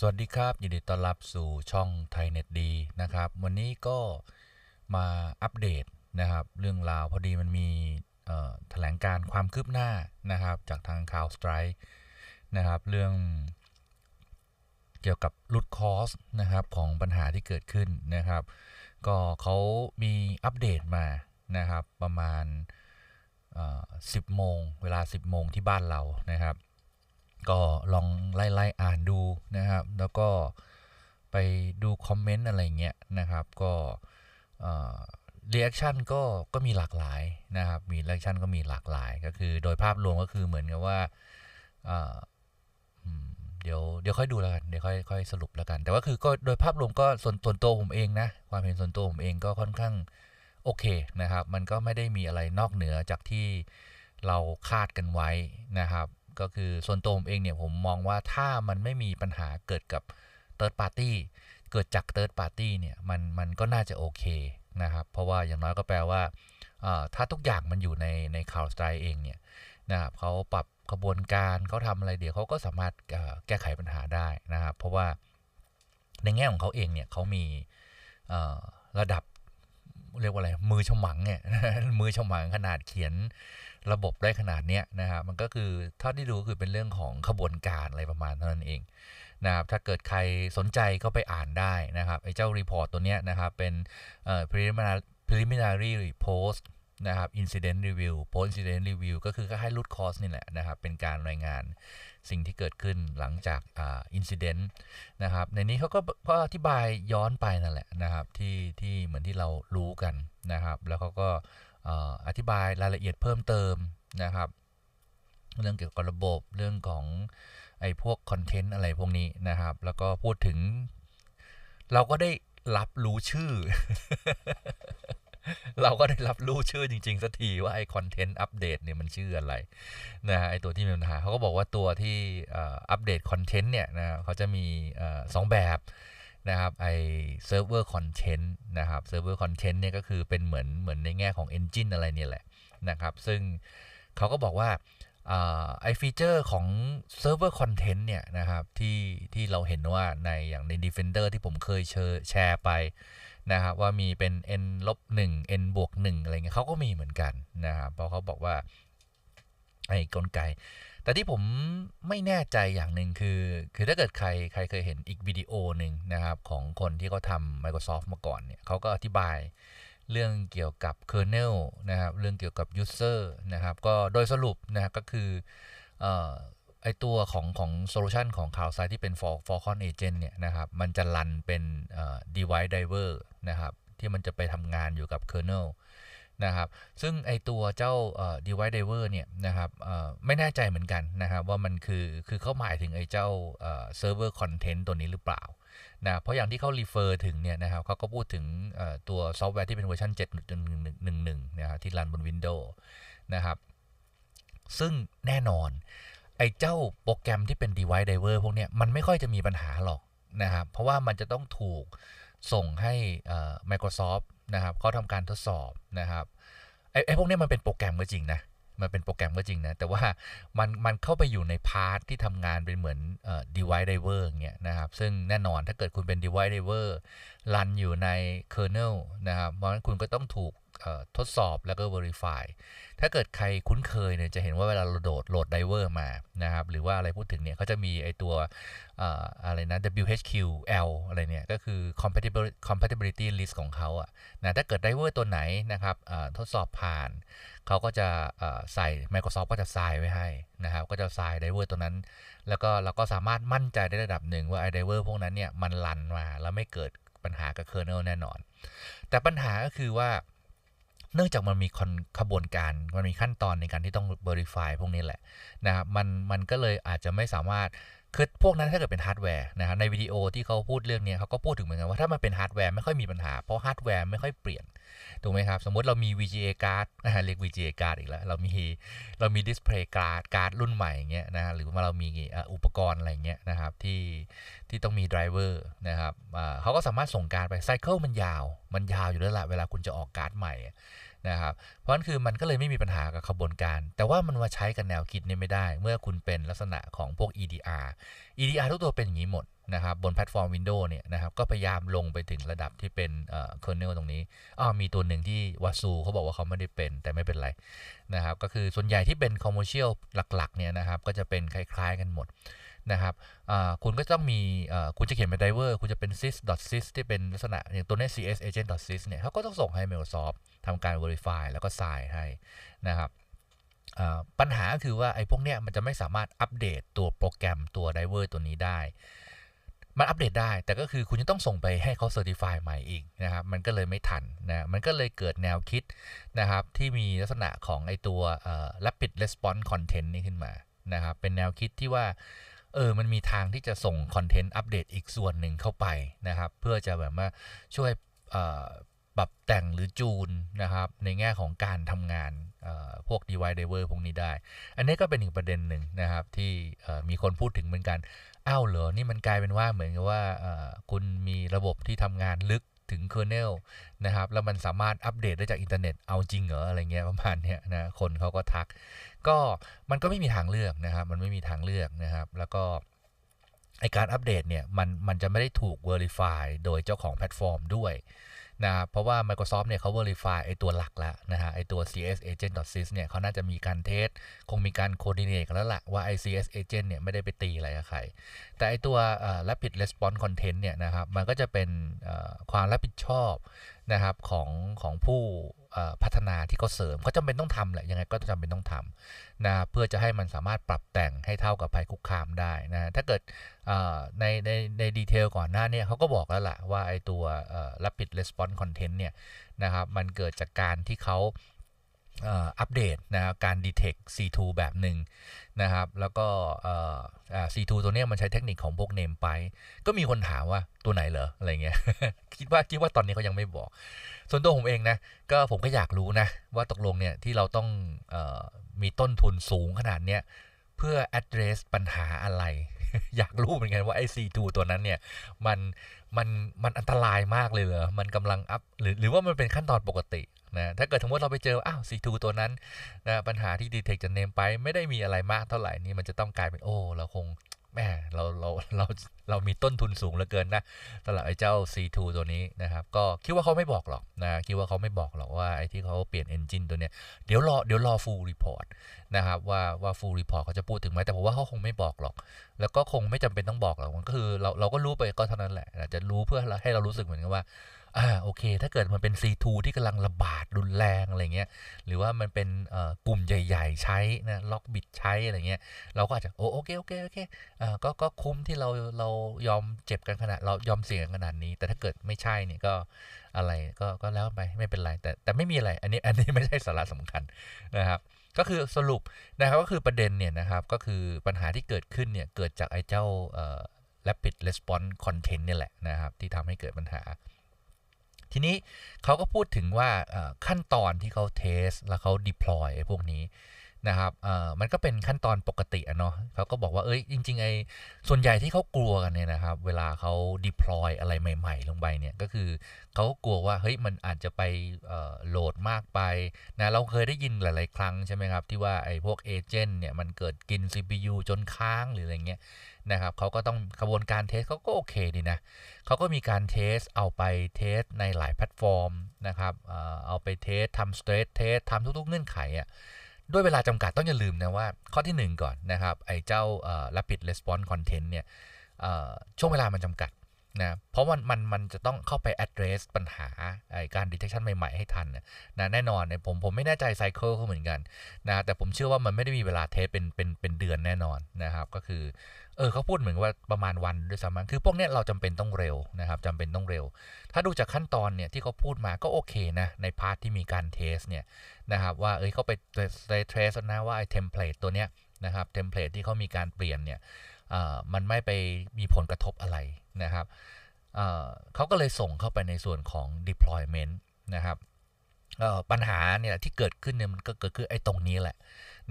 สวัสดีครับ ยินดีต้อนรับสู่ช่องไทยเน็ตดีนะครับ วันนี้ก็มาอัปเดตนะครับ เรื่องราวพอดีมันมีแถลงการความคืบหน้านะครับ จากทางข่าวสไตร์นะครับ เรื่องเกี่ยวกับรุดคอสนะครับของปัญหาที่เกิดขึ้นนะครับ ก็เขามีอัปเดตมานะครับ ประมาณ 10 โมง เวลา 10 โมงที่บ้านเรานะครับ ก็ลองไล่ไล่อ่านดูนะครับ แล้วก็ไปดูคอมเมนต์อะไรเงี้ยนะครับ ก็เรีแอคชั่นก็ก็มีหลากหลายนะครับ มีเรีแอคชั่นก็มีหลากหลาย ก็คือโดยภาพรวมก็คือเหมือนกับว่าเอ่ออืมเดี๋ยวเดี๋ยวค่อยดูแล้วกัน เดี๋ยวค่อยค่อยสรุปแล้วกัน แต่ว่าคือก็โดยภาพรวมก็ส่วนส่วนตัวผมเองนะ ความเห็นส่วนตัวผมเองก็ค่อนข้างโอเคนะครับ มันก็ไม่ได้มีอะไรนอกเหนือจากที่เราคาดกันไว้นะครับ ก็คือส่วนตัวผมเองเนี่ยผมมองว่าถ้ามันไม่มีปัญหาเกิดกับ Third Party เกิดจาก Third Party เนี่ยมันมันก็น่าจะโอเคนะครับ เพราะว่าอย่างน้อยก็แปลว่า ถ้าทุกอย่างมันอยู่ในใน Cloud Strike เองเนี่ยนะครับเขาปรับกระบวนการเขาทำอะไรเดี๋ยวเขาก็สามารถแก้ไขปัญหาได้นะครับ เพราะว่าในแง่ของเขาเองเนี่ยเขามีระดับ เรียกว่าอะไรมือฉมังเนี่ยมือฉมังขนาดเขียนระบบได้ขนาดเนี้ยนะครับมันก็คือเท่าที่ดูก็คือเป็นเรื่องของขบวนการอะไรประมาณเท่านั้นเองนะครับถ้าเกิดใครสนใจก็ไปอ่านได้นะครับไอ้เจ้ารีพอร์ตตัวเนี้ยนะครับเป็นเอ่อ preliminary preliminary post นะครับ incident review post incident review ก็คือก็ให้รูดคอสนี่แหละนะครับ เป็นการรายงานสิ่งที่เกิดขึ้นหลังจากอ่า incident นะครับ ในนี้เขาก็ก็อธิบายย้อนไปนั่นแหละนะครับ ที่ที่เหมือนที่เรารู้กันนะครับ แล้วเขาก็อ่ออธิบายรายละเอียดเพิ่มเติมนะครับ เรื่องเกี่ยวกับระบบเรื่องของไอ้พวกคอนเทนต์อะไรพวกนี้นะครับ แล้วก็พูดถึง เราก็ได้รับรู้ชื่อ เราก็ได้รับรู้ชื่อจริงๆสักทีว่าไอคอนเทนต์อัปเดตเนี่ยมันชื่ออะไรนะฮะไอตัวที่มีปัญหาเขาก็บอกว่าตัวที่อัปเดตคอนเทนต์เนี่ยนะเขาจะมีสองแบบนะครับไอเซิร์ฟเวอร์คอนเทนต์นะครับเซิร์ฟเวอร์คอนเทนต์เนี่ยก็คือเป็นเหมือนเหมือนในแง่ของ Engine อะไรเนี่ยแหละนะครับ ซึ่งเขาก็บอกว่าไอฟีเจอร์ของเซิร์ฟเวอร์คอนเทนต์เนี่ยนะครับที่ที่เราเห็นว่าในอย่างใน Defender ที่ผมเคยเชร์แชร์ไป นะครับว่ามีเป็น n ลบ1 n บวก1อะไรเงี้ยเขาก็มีเหมือนกันนะครับเพราะเขาบอกว่าไอ้กลไก แต่ที่ผมไม่แน่ใจอย่างหนึ่งคือ คือถ้าเกิดใครใครเคยเห็นอีกวิดีโอหนึ่งนะครับ ของคนที่เขาทำ Microsoft มาก่อนเนี่ยเขาก็อธิบายเรื่องเกี่ยวกับ kernel นะครับ เรื่องเกี่ยวกับ user นะครับ ก็โดยสรุปนะครับก็คืออ ไอตัวของของโซลูชันของ Cloud Site ที่เป็น For Falcon Agent เนี่ยนะครับมันจะรันเป็น device driver นะครับที่มันจะไปทำงานอยู่กับ kernel นะครับซึ่งไอตัวเจ้า device driver เนี่ยนะครับไม่แน่ใจเหมือนกันนะครับว่ามันคือคือเขาหมายถึงไอเจ้าเอ่อ server content ตัวนี้หรือเปล่านะเพราะอย่างที่เขา refer ถึงเนี่ยนะครับเขาก็พูดถึงตัวซอฟต์แวร์ที่เป็นเวอร์ชัน7.1.1นะครับที่รันบน Windows นะครับซึ่งแน่นอน ไอ้เจ้าโปรแกรมที่เป็น device driver พวกเนี้ยมันไม่ค่อยจะมีปัญหาหรอกนะครับ เพราะว่ามันจะต้องถูกส่งให้ Microsoft นะครับเขาทำการทดสอบนะครับไอ้ไอ้พวกเนี้ยมันเป็นโปรแกรมก็จริงนะมันเป็นโปรแกรมก็จริงนะ แต่ว่ามันมันเข้าไปอยู่ในพาร์ทที่ทำงานเป็นเหมือนเอ่อ device driver เงี้ยนะครับ ซึ่งแน่นอนถ้าเกิดคุณเป็น device driver รันอยู่ใน kernel นะครับ เพราะฉะนั้นคุณก็ต้องถูก ทดสอบแล้วก็ verify ถ้าเกิดใครคุ้นเคยเนี่ยจะเห็นว่าเวลาเราโดดโหลดไดเวอร์มานะครับหรือว่าอะไรพูดถึงเนี่ยเขาจะมีไอตัวอะไรนะ WHQL อะไรเนี่ยก็คือ compatibility compatibility list ของเขาอะนะถ้าเกิดไดเวอร์ตัวไหนนะครับทดสอบผ่าน เขาก็จะใส่ Microsoft ก็จะทรายไว้ให้นะครับก็จะทรายไดเวอร์ตัวนั้น แล้วก็เราก็สามารถมั่นใจได้ระดับหนึ่งว่าไอไดเวอร์พวกนั้นเนี่ยมันรันมาแล้วไม่เกิดปัญหากับ kernel แน่นอน แต่ปัญหาก็คือว่า เนื่องจากมันมีขบวนการ มันมีขั้นตอนในการที่ต้อง verify พวกนี้แหละนะครับมันมันก็เลยอาจจะไม่สามารถ คือพวกนั้นถ้าเกิดเป็นฮาร์ดแวร์นะครับในวิดีโอที่เขาพูดเรื่องนี้เขาก็พูดถึงเหมือนกันว่าถ้ามันเป็นฮาร์ดแวร์ไม่ค่อยมีปัญหา เพราะฮาร์ดแวร์ไม่ค่อยเปลี่ยนถูกไหมครับ สมมติเรามี VGA card นะฮะเรียก VGA card อีกแล้ว เรามีเรามี display card การ์ดรุ่นใหม่อย่างเงี้ยนะฮะหรือว่าเรามีอุปกรณ์อะไรเงี้ยนะครับที่ที่ต้องมี driver นะครับเขาก็สามารถส่งการไป cycle มันยาวมมันยาวอยู่แล้วละเวลาคุณจะออกการ์ดใหม่นะครับ เพราะนั้นคือมันก็เลยไม่มีปัญหากับขบวนการ แต่ว่ามันมาใช้กับแนวคิดนี้ไม่ได้ เมื่อคุณเป็นลักษณะของพวก EDR EDR ทุกตัวเป็นอย่างนี้หมดนะครับบนแพลตฟอร์ม Windows เนี่ยนะครับก็พยายามลงไปถึงระดับที่เป็นเอ่อ kernel ตรงนี้อ้อมีตัวหนึ่งที่วัซูเขาบอกว่าเขาไม่ได้เป็นแต่ไม่เป็นไรนะครับก็คือส่วนใหญ่ที่เป็น commercial หลักๆเนี่ยนะครับก็จะเป็นคล้าย ๆ กันหมด นะครับคุณก็ต้องมีคุณจะเขียนเป็น driver คุณจะเป็น sys.sys ที่เป็นลักษณะอย่างตัวนี้ cs agent.sys เนี่ยเขาก็ต้องส่งให้ Microsoft ทำการ verify แล้วก็ sign ให้นะครับปัญหาคือว่าไอ้พวกเนี้ยมันจะไม่สามารถอัปเดตตัวโปรแกรมตัว driver ตัวนี้ได้ มันอัปเดตได้ แต่ก็คือคุณจะต้องส่งไปให้เขาเซอร์ติฟายใหม่อีกนะครับ มันก็เลยไม่ทันนะ มันก็เลยเกิดแนวคิดนะครับ ที่มีลักษณะของไอตัว rapid response content นี้ขึ้นมานะครับ เป็นแนวคิดที่ว่า เออมันมีทางที่จะส่งคอนเทนต์อัปเดตอีกส่วนหนึ่งเข้าไปนะครับ เพื่อจะแบบว่าช่วยปรับแต่งหรือจูนนะครับ ในแง่ของการทำงานพวก device driver พวกนี้ได้ อันนี้ก็เป็นอีกประเด็นหนึ่งนะครับ ที่มีคนพูดถึงเหมือนกัน อ้าวเหรอ นี่มันกลายเป็นว่าเหมือนกับว่าคุณมีระบบที่ทำงานลึก ถึงเคอร์เนลนะครับ แล้วมันสามารถอัปเดตได้จากอินเทอร์เน็ต เอาจริงเหรออะไรเงี้ยประมาณนี้นะ คนเขาก็ทัก ก็มันก็ไม่มีทางเลือกนะครับ มันไม่มีทางเลือกนะครับ แล้วก็ไอการอัปเดตเนี่ยมันมันจะไม่ได้ถูก verify โดยเจ้าของแพลตฟอร์มด้วย นะเพราะว่า Microsoft เนี่ยเขา verify ไอตัวหลักแล้วนะฮะไอตัว CS agent.sys เนี่ยเขาน่าจะมีการเทส คงมีการ coordinate กันแล้วละว่าไอ CS agent เนี่ยไม่ได้ไปตีอะไรกับใคร แต่ไอตัว rapid response content เนี่ยนะครับมันก็จะเป็นความรับผิดชอบ นะครับของของผู้พัฒนาที่เขาเสริมเขาจำเป็นต้องทำแหละยังไงก็จำเป็นต้องทำนะเพื่อจะให้มันสามารถปรับแต่งให้เท่ากับภัยคุกคามได้นะถ้าเกิดในในในดีเทลก่อนหน้านี้เขาก็บอกแล้วล่ะว่าไอตัว rapid response content เนี่ยนะครับมันเกิดจากการที่เขา อัปเดตนะครับการ detect C2 แบบหนึ่งนะครับ แล้วก็ C2 ตัวนี้มันใช้เทคนิคของพวกเนมไป ก็มีคนถามว่าตัวไหนเหรอ อะไรเงี้ย คิดว่าคิดว่าตอนนี้เขายังไม่บอก ส่วนตัวผมเองนะ ก็ผมก็อยากรู้นะ ว่าตกลงเนี่ย ที่เราต้องออมีต้นทุนสูงขนาดเนี้ย เพื่อ address ปัญหาอะไร อยากรู้เหมือนกันว่าไอ้ C2 ตัวนั้นเนี่ยมันมันมันอันตรายมากเลยเหรอ มันกำลังอัพหรือหรือว่ามันเป็นขั้นตอนปกตินะถ้าเกิดสมมติเราไปเจออ้าว C2 ตัวนั้นนะปัญหาที่ดีเทคจะเนมไปไม่ได้มีอะไรมากเท่าไหร่นี่มันจะต้องกลายเป็นโอ้เราคง แม่เราเราเราเรามีต้นทุนสูงเหลือเกินนะสำหรับไอ้เจ้า C2 ตัวนี้นะครับ ก็คิดว่าเขาไม่บอกหรอกนะคิดว่าเขาไม่บอกหรอกว่าไอ้ที่เขาเปลี่ยนเอนจินตัวเนี้ยเดี๋ยวรอเดี๋ยวรอ full report นะครับว่าว่า full report เขาจะพูดถึงไหมแต่ผมว่าเขาคงไม่บอกหรอก แล้วก็คงไม่จำเป็นต้องบอกหรอกมันก็คือเราเราก็รู้ไปก็เท่านั้นแหละจะรู้เพื่อให้เรารู้สึกเหมือนกับว่า อ่าโอเค ถ้าเกิดมันเป็น C2 ที่กำลังระบาดรุนแรงอะไรเงี้ยหรือว่ามันเป็นกลุ่มใหญ่ ๆ ใช้นะล็อกบิดใช้อะไรเงี้ยเราก็อาจจะโอโอเคโอเคโอเคอ่าก็ก็คุ้มที่เราเรายอมเจ็บกันขนาดเรายอมเสี่ยงขนาดนี้ แต่ถ้าเกิดไม่ใช่เนี่ยก็อะไรก็ก็แล้วไปไม่เป็นไรแต่แต่ไม่มีอะไรอันนี้อันนี้ไม่ใช่สาระสำคัญนะครับก็คือสรุปนะครับก็คือประเด็นเนี่ยนะครับก็คือปัญหาที่เกิดขึ้นเนี่ยเกิดจากไอ้เจ้า rapid response content เนี่ยแหละนะครับที่ทำให้เกิดปัญหา ทีนี้เขาก็พูดถึงว่าขั้นตอนที่เขาเทสแล้วเขา deploy ไอ้พวกนี้นะครับมันก็เป็นขั้นตอนปกติอะเนาะเขาก็บอกว่าเอ้ยจริงๆไอ้ส่วนใหญ่ที่เขากลัวกันเนี่ยนะครับ เวลาเขา deploy อะไรใหม่ ๆ ลงไปเนี่ยก็คือเขากลัวว่าเฮ้ยมันอาจจะไปโหลดมากไปนะเราเคยได้ยินหลาย ๆ ครั้งใช่ไหมครับ ที่ว่าไอ้พวกเอเจนต์เนี่ยมันเกิดกิน CPU จนค้างหรืออะไรเงี้ย นะครับเขาก็ต้องกระบวนการเทสเขาก็โอเคดีนะเขาก็มีการเทสเอาไปเทสในหลายแพลตฟอร์มนะครับเอาไปเทสทำสเตรทเทสทำทุกๆ เงื่อนไขอะด้วยเวลาจำกัดต้องอย่าลืมนะว่า ข้อที่ 1 ก่อนนะครับไอ้เจ้า rapid response content เนี่ยช่วงเวลามันจำกัด นะเพราะมันมันมันจะต้องเข้าไป address ปัญหาการ detection ใหม่ ๆ ให้ทันนะแน่นอนเนี่ยผมผมไม่แน่ใจไซเคิลเขาเหมือนกันนะแต่ผมเชื่อว่ามันไม่ได้มีเวลาเทสเป็นเป็นเป็นเดือนแน่นอนนะครับก็คือเออเขาพูดเหมือนว่าประมาณวันด้วยซ้ำคือพวกเนี้ยเราจำเป็นต้องเร็วนะครับจำเป็นต้องเร็ว ถ้าดูจากขั้นตอนเนี่ยที่เขาพูดมาก็โอเคนะในพาร์ทที่มีการเทสเนี่ยนะครับว่าเอ้ยเขาไปเทสนะว่าไอ้เทมเพลตตัวเนี้ยนะครับเทมเพลตที่เขามีการเปลี่ยนเนี่ย มันไม่ไปมีผลกระทบอะไรนะครับเขาก็เลยส่งเข้าไปในส่วนของ deployment นะครับปัญหาเนี่ยที่เกิดขึ้นเนี่ยมันก็เกิดขึ้นไอ้ตรงนี้แหละ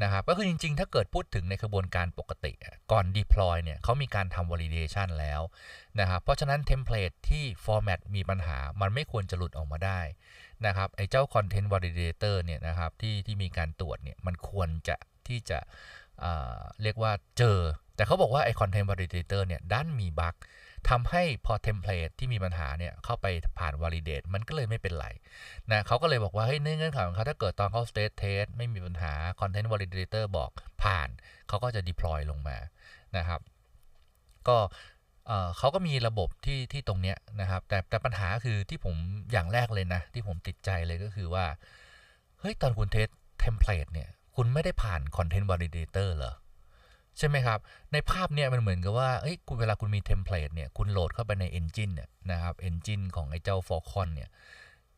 นะครับก็คือจริงๆ ถ้าเกิดพูดถึงในกระบวนการปกติ ก่อน deploy เนี่ยเขามีการทำ validation แล้วนะครับเพราะฉะนั้นเทมเพลตที่ format มีปัญหามันไม่ควรจะหลุดออกมาได้นะครับไอ้เจ้า content validator เนี่ยนะครับที่ที่มีการตรวจเนี่ยมันควรจะที่จะเรียกว่าเจอ แต่เขาบอกว่าไอ้ content validator เนี่ยด้านมีบั๊กทำให้พอเทมเพลตที่มีปัญหาเนี่ยเข้าไปผ่าน validate มันก็เลยไม่เป็นไรนะเขาก็เลยบอกว่าเฮ้ยเงื่อนไขของเขาถ้าเกิดตอนเขา state test ไม่มีปัญหา content validator บอกผ่านเขาก็จะ deploy ลงมานะครับ ก็เขาก็มีระบบที่ที่ตรงเนี้ยนะครับ แต่แต่ปัญหาคือที่ผมอย่างแรกเลยนะ ที่ผมติดใจเลยก็คือว่า เฮ้ย ตอนคุณเทสเทมเพลตเนี่ย คุณไม่ได้ผ่าน content validator เหรอ ใช่ไหมครับ ในภาพเนี่ยมันเหมือนกับว่าเอ้ยคุณเวลาคุณมีเทมเพลตเนี่ยคุณโหลดเข้าไปใน Engine เนี่ยนะครับ Engine ของไอ้เจ้า Falcon เนี่ย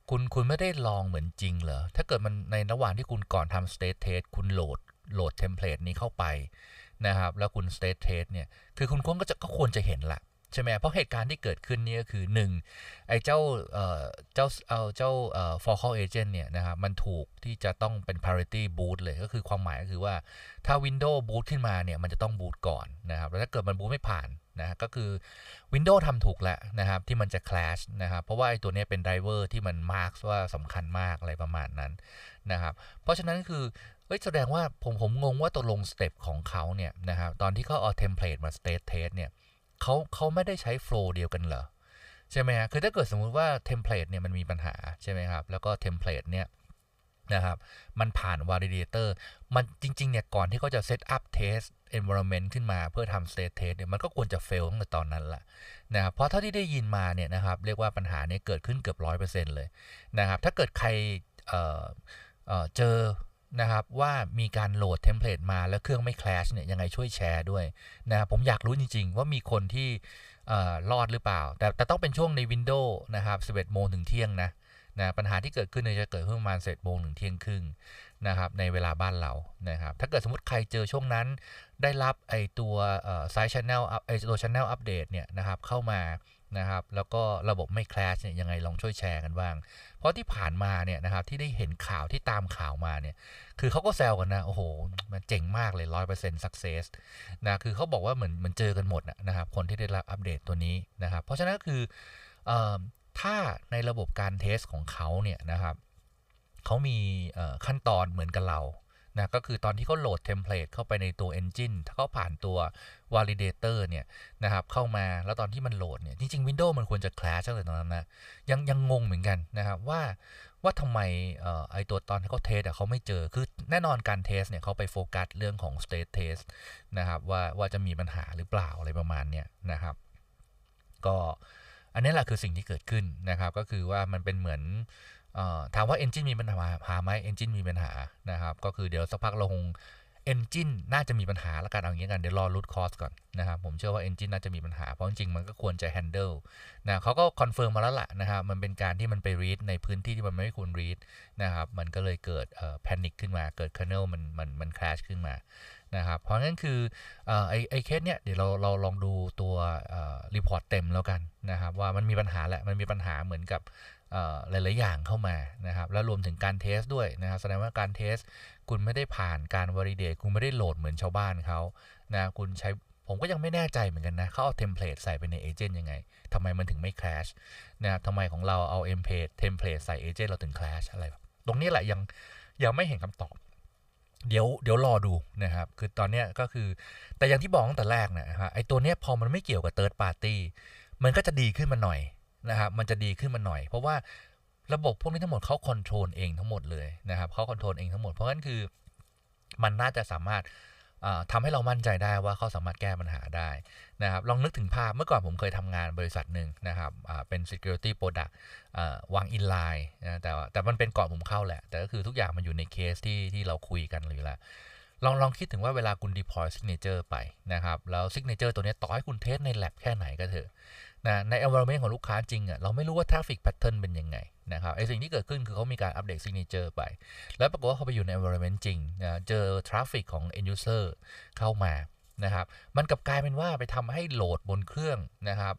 คุณคุณไม่ได้ลองเหมือนจริงเหรอ ถ้าเกิดมันในระหว่างที่คุณก่อนทำ state test คุณโหลดโหลดเทมเพลตนี้เข้าไปนะครับ แล้วคุณ state test เนี่ย คือคุณควรก็จะก็ควรจะเห็นละ ใช่ไหมเพราะเหตุการณ์ที่เกิดขึ้นนี่ก็คือ 1 ไอ้เจ้าเจ้าเอาเจ้า for call agent เนี่ยนะครับมันถูกที่จะต้องเป็น parity boot เลยก็คือความหมายก็คือว่าถ้า Windows boot ขึ้นมาเนี่ยมันจะต้อง boot ก่อนนะครับแล้วถ้าเกิดมัน boot ไม่ผ่านนะก็คือ Windows ทำถูกแล้วนะครับที่มันจะ clash นะครับเพราะว่าไอ้ตัวนี้เป็น driver ที่มัน mark ว่าสำคัญมากอะไรประมาณนั้นนะครับเพราะฉะนั้นคือเฮ้ยแสดงว่าผมผมงงว่าตัวลงสเต็ปของเขาเนี่ยนะครับตอนที่เขาเอาเทมเพลตมา state test เนี่ย เขาเขาไม่ได้ใช้โฟล์เดียวกันเหรอใช่ไหมฮะคือถ้าเกิดสมมุติว่าเทมเพลตเนี่ยมันมีปัญหาใช่ไหมครับ แล้วก็เทมเพลตเนี่ยนะครับมันผ่าน validator มันจริงๆเนี่ยก่อนที่เขาจะ set up test environment ขึ้นมาเพื่อทำ state test เนี่ยมันก็ควรจะ fail ตั้งแต่ตอนนั้นแหละนะครับเพราะเท่าที่ได้ยินมาเนี่ยนะครับเรียกว่าปัญหาเนี่ยเกิดขึ้นเกือบร้อยเปอร์เซ็นต์เลยนะครับถ้าเกิดใครเเจอ นะครับว่ามีการโหลดเทมเพลตมาแล้วเครื่องไม่คลชเนี่ยยังไงช่วยแชร์ด้วยนะครับผมอยากรู้จริง ๆ ว่ามีคนที่รอดหรือเปล่า แต่แต่ต้องเป็นช่วงใน Windows นะครับ11โมงถึงเที่ยงนะนะปัญหาที่เกิดขึ้นเนี่ยจะเกิดขึ้นประมาณ11โมงถึงเที่ยงครึ่งนะครับในเวลาบ้านเรานะครับถ้าเกิดสมมติใครเจอช่วงนั้นได้รับไอตัวไซส์ชแนลไอตัวชแนลอัปเดตเนี่ยนะครับเข้ามา นะครับ แล้วก็ระบบไม่แคลาสเนี่ยยังไงลองช่วยแชร์กันบ้าง เพราะที่ผ่านมาเนี่ยนะครับที่ได้เห็นข่าวที่ตามข่าวมาเนี่ย คือเขาก็แซวกันนะ โอ้โห มันเจ๋งมากเลยร้อยเปอร์เซ็นต์สักเซสนะ คือเขาบอกว่าเหมือนมันเจอกันหมดนะครับ คนที่ได้รับอัปเดตตัวนี้นะครับ เพราะฉะนั้นคืออถ้าในระบบการเทสของเขาเนี่ยนะครับเขามีขั้นตอนเหมือนกับเรา นะก็คือตอนที่เขาโหลดเทมเพลตเข้าไปในตัว Engine ถ้าเขาผ่านตัว Validator เนี่ยนะครับเข้ามาแล้วตอนที่มันโหลดเนี่ยจริงๆ Windows มันควรจะ crash ตั้งแต่ตอนนั้นนะยังยังงงเหมือนกันนะครับว่าว่าทำไมไอตัวตอนที่เขาเทสเขาไม่เจอ คือแน่นอนการเทสเนี่ยเขาไปโฟกัสเรื่องของ state test นะครับว่าว่าจะมีปัญหาหรือเปล่าอะไรประมาณเนี้ยนะครับ ก็อันนี้แหละคือสิ่งที่เกิดขึ้นนะครับ ก็คือว่ามันเป็นเหมือน ถามว่า Engine มีปัญหาหาไหม Engine มีปัญหานะครับ ก็คือเดี๋ยวสักพักเราคง Engine น่าจะมีปัญหาแล้วกันเอาอย่างนี้กัน เดี๋ยวรอรูทคอสก่อนนะครับผมเชื่อว่า Engine น่าจะมีปัญหา เพราะจริงๆมันก็ควรจะ handle นะเขาก็คอนเฟิร์มมาแล้วล่ะนะครับมันเป็นการที่มันไป read ในพื้นที่ที่มันไม่ควร read นะครับมันก็เลยเกิดเอ่อ panic ขึ้นมาเกิด kernel มันมันมัน crash ขึ้นมานะครับเพราะงั้นคือไอไอเคสเนี้ยเดี๋ยวเราเราลองดูตัวรีพอร์ตเต็มแล้วกันนะครับว่ามันมีปัญหาแหละมันมีปัญหาเหมือนกับ หลาย ๆ อย่างเข้ามานะครับ แล้วรวมถึงการเทสด้วยนะครับแสดงว่าการเทส คุณไม่ได้ผ่านการวอลิเดตคุณไม่ได้โหลดเหมือนชาวบ้านเขานะคุณใช้ผมก็ยังไม่แน่ใจเหมือนกันนะเขาเอาเทมเพลตใส่ไปในเอเจนต์ยังไงทำไมมันถึงไม่แคลชนะครับทำไมของเราเอาเอ็มเพลตเทมเพลตใส่เอเจนต์เราถึงแคลชอะไรแบบตรงนี้แหละยังยังไม่เห็นคำตอบ เดี๋ยวเดี๋ยวรอดูนะครับ คือตอนนี้ก็คือแต่อย่างที่บอกตั้งแต่แรกนะฮะไอตัวเนี้ยพอมันไม่เกี่ยวกับเติร์ดปาร์ตี้มันก็จะดีขึ้นมาหน่อย นะครับมันจะดีขึ้นมาหน่อย เพราะว่าระบบพวกนี้ทั้งหมดเขาคอนโทรลเองทั้งหมดเลยนะครับเขาคอนโทรลเองทั้งหมดเพราะงั้นคือมันน่าจะสามารถทำให้เรามั่นใจได้ว่าเขาสามารถแก้ปัญหาได้นะครับลองนึกถึงภาพเมื่อก่อนผมเคยทำงานบริษัทหนึ่งนะครับเป็น security product วาง inline นะแต่แต่มันเป็นก่อนผมเข้าแหละ แต่ก็คือทุกอย่างมันอยู่ในเคสที่ที่เราคุยกันหรือละลองลองคิดถึงว่าเวลาคุณ deploy signature ไปนะครับ แล้ว signature ตัวนี้ต่อให้คุณเทสใน lab แค่ไหนก็เถอะ นะใน environment ของลูกค้าจริงอะ่ะเราไม่รู้ว่า traffic pattern เป็นยังไงนะครับไอสิ่งที่เกิดขึ้นคือเขามีการอัปเดต signature ไป แล้วปรากฏว่าเขาไปอยู่ใน environment จริงนะเจอ traffic ของ end user เข้ามา นะครับมันกลับกลายเป็นว่าไปทำให้โหลดบนเครื่องนะครับ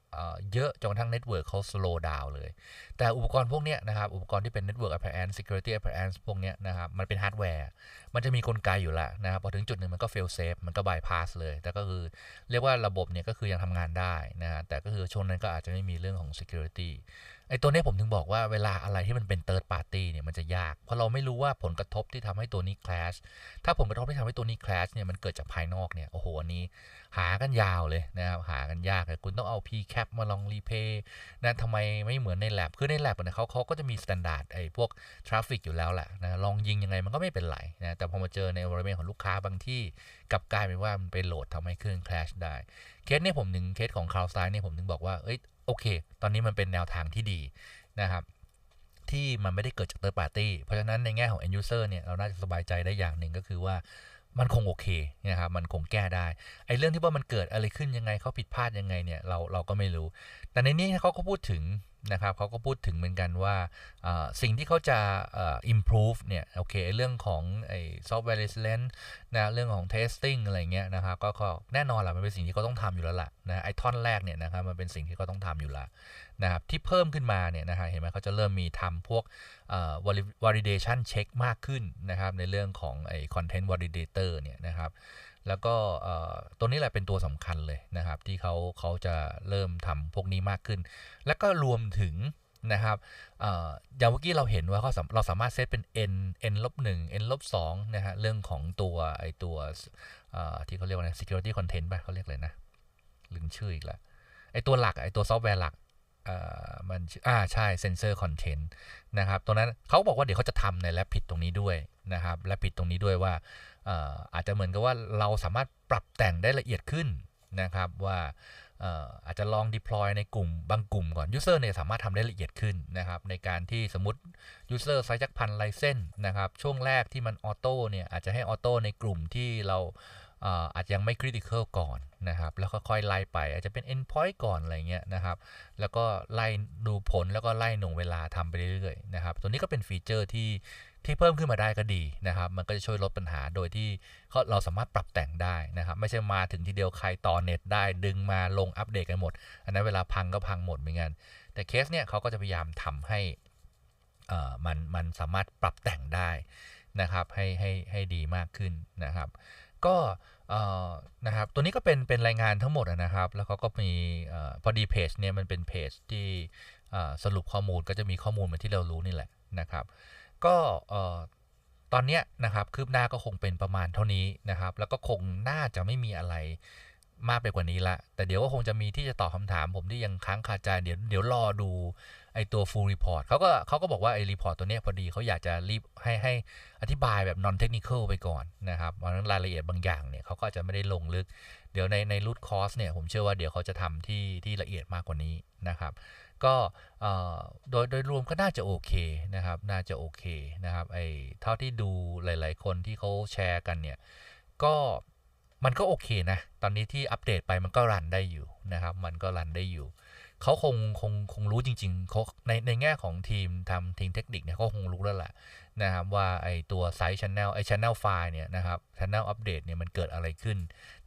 เยอะจนทั้งเน็ตเวิร์กเขา slow down เลย แต่อุปกรณ์พวกนี้นะครับอุปกรณ์ที่เป็น network appliance security appliance พวกนี้นะครับมันเป็นฮาร์ดแวร์ มันจะมีกลไกอยู่แล้วนะครับพอถึงจุดหนึ่งมันก็ fail safe มันก็ bypass เลย แต่ก็คือเรียกว่าระบบเนี่ยก็คือยังทำงานได้นะฮะแต่ก็คือช่วงนั้นก็อาจจะไม่มีเรื่องของ security ไอ้ตัวนี้ผมถึงบอกว่าเวลาอะไรที่มันเป็น third party เนี่ยมันจะยาก เพราะเราไม่รู้ว่าผลกระทบที่ทำให้ตัวนี้ crash ถ้าผลกระทบที่ทำให้ตัวนี้ crash เนี่ยมันเกิดจากภายนอกเนี่ยโอ้โหอันนี้ หากันยาวเลยนะครับหากันยากเลยคุณต้องเอา pcap มาลอง replay นะทำไมไม่เหมือนใน lab คือใน lab เนี่ยเขาเขาก็จะมี standard ไอ้พวก traffic อยู่แล้วแหละนะลองยิงยังไงมันก็ไม่เป็นไรนะแต่พอมาเจอในบริเวณของลูกค้าบางที่กลับกลายเป็นว่ามันไปโหลดทำให้เครื่อง crash ได้เคสนี้ผมถึงเคสของ CloudStrike เนี่ยผมถึงบอกว่าเอ้ย โอเค ตอนนี้มันเป็นแนวทางที่ดีนะครับ ที่มันไม่ได้เกิดจากเตอร์ปาร์ตี้ เพราะฉะนั้นในแง่ของ end user เนี่ย เราน่าจะสบายใจได้อย่างหนึ่งก็คือว่ามันคงโอเคนะครับ มันคงแก้ได้ ไอ้เรื่องที่ว่ามันเกิดอะไรขึ้นยังไงเขาผิดพลาดยังไงเนี่ย เราเราก็ไม่รู้ แต่ในนี้เขาก็พูดถึง นะครับเขาก็พูดถึงเหมือนกันว่าสิ่งที่เขาจะ improve เนี่ยโอเคเรื่องของไอ้ software resilience นะเรื่องของ testing อะไรเงี้ยนะครับก็แน่นอนแหละมันเป็นสิ่งที่เขาต้องทำอยู่แล้วล่ะนะไอ้ท่อนแรกเนี่ยนะครับมันเป็นสิ่งที่เขาต้องทำอยู่แล้วนะครับที่เพิ่มขึ้นมาเนี่ยนะฮะเห็นไหมเขาจะเริ่มมีทำพวก validation check มากขึ้นนะครับในเรื่องของไอ้ content validator เนี่ยนะครับ แล้วก็ตัวนี้แหละเป็นตัวสำคัญเลยนะครับ ที่เขาเขาจะเริ่มทำพวกนี้มากขึ้น แล้วก็รวมถึงนะครับอย่างเมื่อกี้เราเห็นว่าเขาเราสามารถเซตเป็น n n ลบ1 n ลบ2นะฮะเรื่องของตัวไอตัวที่เขาเรียกว่า security content ป่ะเขาเรียกเลยนะลืมชื่ออีกแล้วไอตัวหลักไอตัวซอฟต์แวร์หลัก มันอ่าใช่เซนเซอร์คอนเทนต์นะครับตรงนั้นเขาบอกว่าเดี๋ยวเขาจะทำในแลปผิดตรงนี้ด้วยนะครับและผิดตรงนี้ด้วยว่าอาจจะเหมือนกับว่าเราสามารถปรับแต่งได้ละเอียดขึ้นนะครับว่าอาจจะลอง deploy ในกลุ่มบางกลุ่มก่อน user เนี่ยสามารถทำได้ละเอียดขึ้นนะครับในการที่สมมติ user ใช้จักพันไลเส้นนะครับช่วงแรกที่มันออโต้เนี่ยอาจจะให้ออโต้ในกลุ่มที่เรา อาจจะยังไม่ critical ก่อนนะครับ แล้วก็ค่อยไล่ไป อาจจะเป็น endpoint ก่อนอะไรเงี้ยนะครับ แล้วก็ไล่ดูผลแล้วก็ไล่หน่วงเวลาทำไปเรื่อยๆนะครับ ตัวนี้ก็เป็นฟีเจอร์ที่ที่เพิ่มขึ้นมาได้ก็ดีนะครับ มันก็จะช่วยลดปัญหาโดยที่เราสามารถปรับแต่งได้นะครับ ไม่ใช่มาถึงทีเดียวใครต่อเน็ตได้ดึงมาลงอัปเดตกันหมด อันนั้นเวลาพังก็พังหมดเหมือนกัน แต่เคสเนี่ยเขาก็จะพยายามทำให้มันมันสามารถปรับแต่งได้นะครับ ให้ให้ให้ดีมากขึ้นนะครับ ก็นะครับตัวนี้ก็เป็นเป็นรายงานทั้งหมดนะครับ แล้วเขาก็มีพอดีเพจเนี่ยมันเป็นเพจที่สรุปข้อมูลก็จะมีข้อมูลเหมือนที่เรารู้นี่แหละนะครับ ก็ตอนนี้นะครับคืบหน้าก็คงเป็นประมาณเท่านี้นะครับ แล้วก็คงน่าจะไม่มีอะไรมากไปกว่านี้ละ แต่เดี๋ยวก็คงจะมีที่จะตอบคาถามผมที่ยังค้างคาใจเดี๋ยวเดี๋ยวรอดู ไอตัว full report เขาก็เขาก็บอกว่าไอ report ตัวนี้พอดีเขาอยากจะรีบให้ให้อธิบายแบบ non technical ไปก่อนนะครับเพราะนั้นรายละเอียดบางอย่างเนี่ยเขาก็จะไม่ได้ลงลึก เดี๋ยวในใน root cause เนี่ยผมเชื่อว่าเดี๋ยวเขาจะทำที่ที่ละเอียดมากกว่านี้นะครับ ก็โดยโดยรวมก็น่าจะโอเคนะครับ น่าจะโอเคนะครับไอเท่าที่ดูหลาย ๆ คนที่เขาแชร์กันเนี่ยก็มันก็โอเคนะ ตอนนี้ที่อัปเดตไปมันก็รันได้อยู่นะครับ มันก็รันได้อยู่ เขาคงคงคงรู้จริงๆเขาในในแง่ของทีมทำทีมเทคนิคเนี่ยเขาคงรู้แล้วแหละนะครับว่าไอตัวไซส์ชันแนลไอชันแนลไฟล์เนี่ยนะครับชันแนลอัปเดตเนี่ยมันเกิดอะไรขึ้น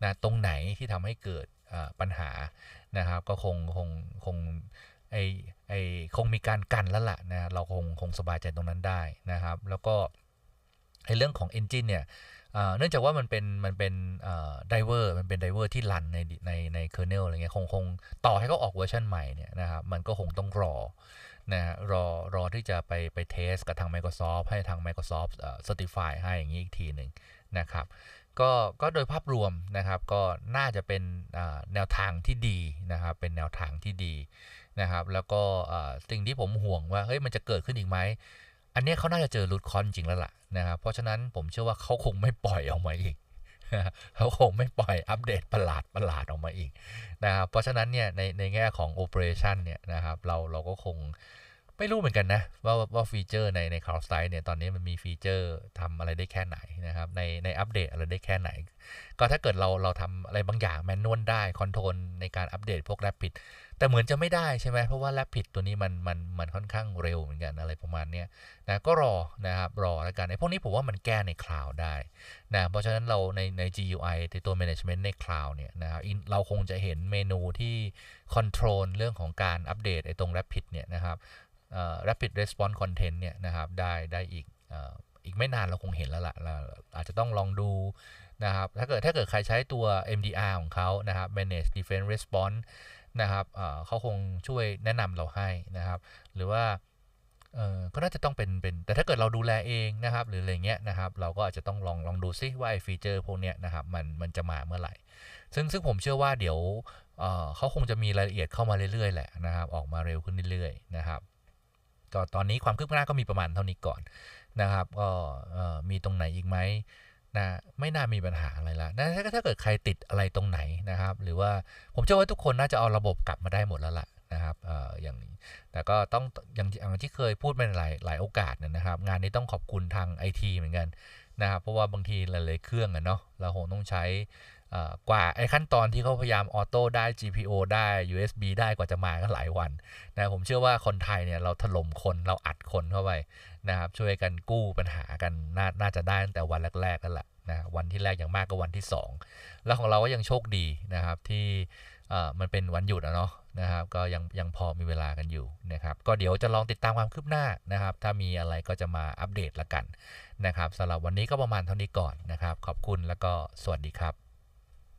นะตรงไหนที่ทำให้เกิดปัญหานะครับ ก็คงคงคงไอไอคงมีการกันแล้วล่ะนะเราคงคงสบายใจตรงนั้นได้นะครับ แล้วก็ ไอเรื่องของ Engine เนี่ยเนื่องจากว่ามันเป็นมันเป็นไดเวอร์มันเป็นไดเวอร์ที่รันในในในเคอร์เนลอะไรเงี้ยคงคงต่อให้เขาออกเวอร์ชันใหม่เนี่ยนะครับมันก็คงต้องรอนะรอรอที่จะไปไปเทสกับทาง Microsoft ให้ทาง Microsoft Certify ให้อย่างนี้อีกทีหนึ่งนะครับก็ก็โดยภาพรวมนะครับก็น่าจะเป็นแนวทางที่ดีนะครับเป็นแนวทางที่ดีนะครับแล้วก็สิ่งที่ผมห่วงว่าเฮ้ยมันจะเกิดขึ้นอีกไหม อันนี้เขาน่าจะเจอรูทคอนจริงแล้วล่ะนะครับเพราะฉะนั้นผมเชื่อว่าเขาคงไม่ปล่อยออกมาอีกเขาคงไม่ปล่อยอัปเดตประหลาดประหลาดออกมาอีกนะครับเพราะฉะนั้นเนี่ยในในแง่ของโอเปอเรชันเนี่ยนะครับเราเราก็คงไม่รู้เหมือนกันนะว่าว่าฟีเจอร์ในใน Cloud s i t e เนี่ยตอนนี้มันมีฟีเจอร์ทำอะไรได้แค่ไหนนะครับในในอัปเดตอะไรได้แค่ไหน ก็ถ้าเกิดเราเราทำอะไรบางอย่างแมนนวลได้คอนโทรลในการอัปเดตพวก Rapid แต่เหมือนจะไม่ได้ใช่ไหมเพราะว่า Rapid ตัวนี้มันมันมันค่อนข้างเร็วเหมือนกันอะไรประมาณนี้นะก็รอนะครับรอแล้วกันไอ้พวกนี้ผมว่ามันแก้ในคลาวด์ได้นะเพราะฉะนั้นเราในใน GUI ในตัว Management ในคลาวด์เนี่ยนะครับเราคงจะเห็นเมนูที่คอนโทรลเรื่องของการอัปเดตไอ้ตรง Rapid เนี่ยนะครับ rapid response content เนี่ยนะครับได้ได้อีกอีกไม่นานเราคงเห็นแล้วล่ะเราอาจจะต้องลองดูนะครับถ้าเกิดถ้าเกิดใครใช้ตัว MDR ของเขานะครับ manage defense response นะครับเขาคงช่วยแนะนำเราให้นะครับ หรือว่าก็น่าจะต้องเป็นเป็น แต่ถ้าเกิดเราดูแลเองนะครับ หรืออะไรเงี้ยนะครับ เราก็อาจจะต้องลองลองดูซิว่าไอ้ฟีเจอร์พวกเนี้ยนะครับมันมันจะมาเมื่อไหร่ ซึ่งซึ่งผมเชื่อว่าเดี๋ยวเขาคงจะมีรายละเอียดเข้ามาเรื่อยๆแหละนะครับ ออกมาเร็วขึ้นเรื่อยๆนะครับก็ตอนนี้ความคืบหน้าก็มีประมาณเท่านี้ก่อนนะครับก็มีตรงไหนอีกไหม นะไม่น่ามีปัญหาอะไรละนะถ้าถ้าเกิดใครติดอะไรตรงไหนนะครับ หรือว่าผมเชื่อว่าทุกคนน่าจะเอาระบบกลับมาได้หมดแล้วล่ะนะครับเอ่ออย่างแต่ก็ต้องอย่างอย่างที่เคยพูดมาหลายหลายโอกาสเนยนะครับ งานนี้ต้องขอบคุณทางไอทีเหมือนกันนะครับเพราะว่าบางทีหลายๆเครื่องอะเนาะเราคงต้องใช้ กว่าไอ้ขั้นตอนที่เขาพยายามออโต้ได้ GPO ได้ USB ได้กว่าจะมาก็หลายวันนะผมเชื่อว่าคนไทยเนี่ยเราถล่มคนเราอัดคนเข้าไปนะครับช่วยกันกู้ปัญหากันนาน่าจะได้ตั้งแต่วันแรกๆกันแหละนะวันที่แรกอย่างมากก็วันที่ 2 แล้วของเราก็ยังโชคดีนะครับที่มันเป็นวันหยุดอะเนาะนะครับก็ยังยังพอมีเวลากันอยู่นะครับก็เดี๋ยวจะลองติดตามความคืบหน้านะครับ ถ้ามีอะไรก็จะมาอัปเดตละกันนะครับสำหรับวันนี้ก็ประมาณเท่านี้ก่อนนะครับ ขอบคุณแล้วก็สวัสดีครับ